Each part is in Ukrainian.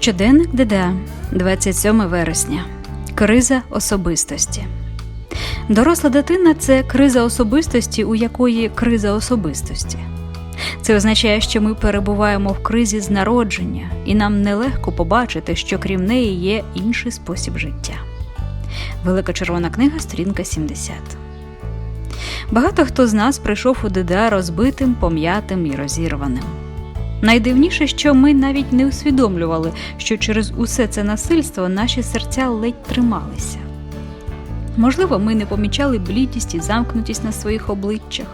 Щоденник ДДА, 27 вересня. Криза особистості. Доросла дитина це криза особистості, у якої криза особистості. Це означає, що ми перебуваємо в кризі з народження, і нам нелегко побачити, що крім неї є інший спосіб життя. Велика червона книга, сторінка 70. Багато хто з нас прийшов у ДДА розбитим, пом'ятим і розірваним. Найдивніше, що ми навіть не усвідомлювали, що через усе це насильство наші серця ледь трималися. Можливо, ми не помічали блідість і замкнутість на своїх обличчях.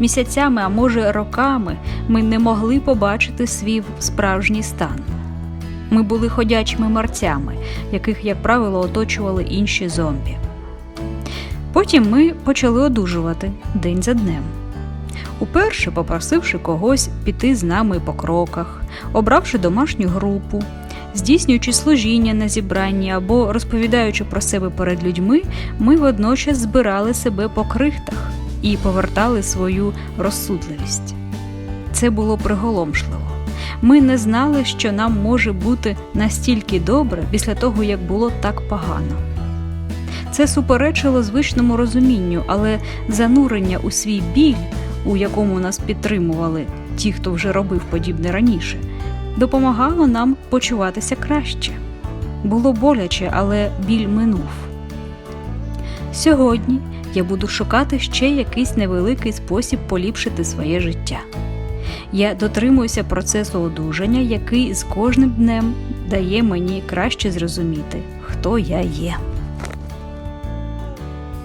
Місяцями, а може роками, ми не могли побачити свій справжній стан. Ми були ходячими марцями, яких, як правило, оточували інші зомбі. Потім ми почали одужувати день за днем. Уперше попросивши когось піти з нами по кроках, обравши домашню групу, здійснюючи служіння на зібранні або розповідаючи про себе перед людьми, ми водночас збирали себе по крихтах і повертали свою розсудливість. Це було приголомшливо. Ми не знали, що нам може бути настільки добре після того, як було так погано. Це суперечило звичному розумінню, але занурення у свій біль, у якому нас підтримували ті, хто вже робив подібне раніше, допомагало нам почуватися краще. Було боляче, але біль минув. Сьогодні я буду шукати ще якийсь невеликий спосіб поліпшити своє життя. Я дотримуюся процесу одужання, який з кожним днем дає мені краще зрозуміти, хто я є.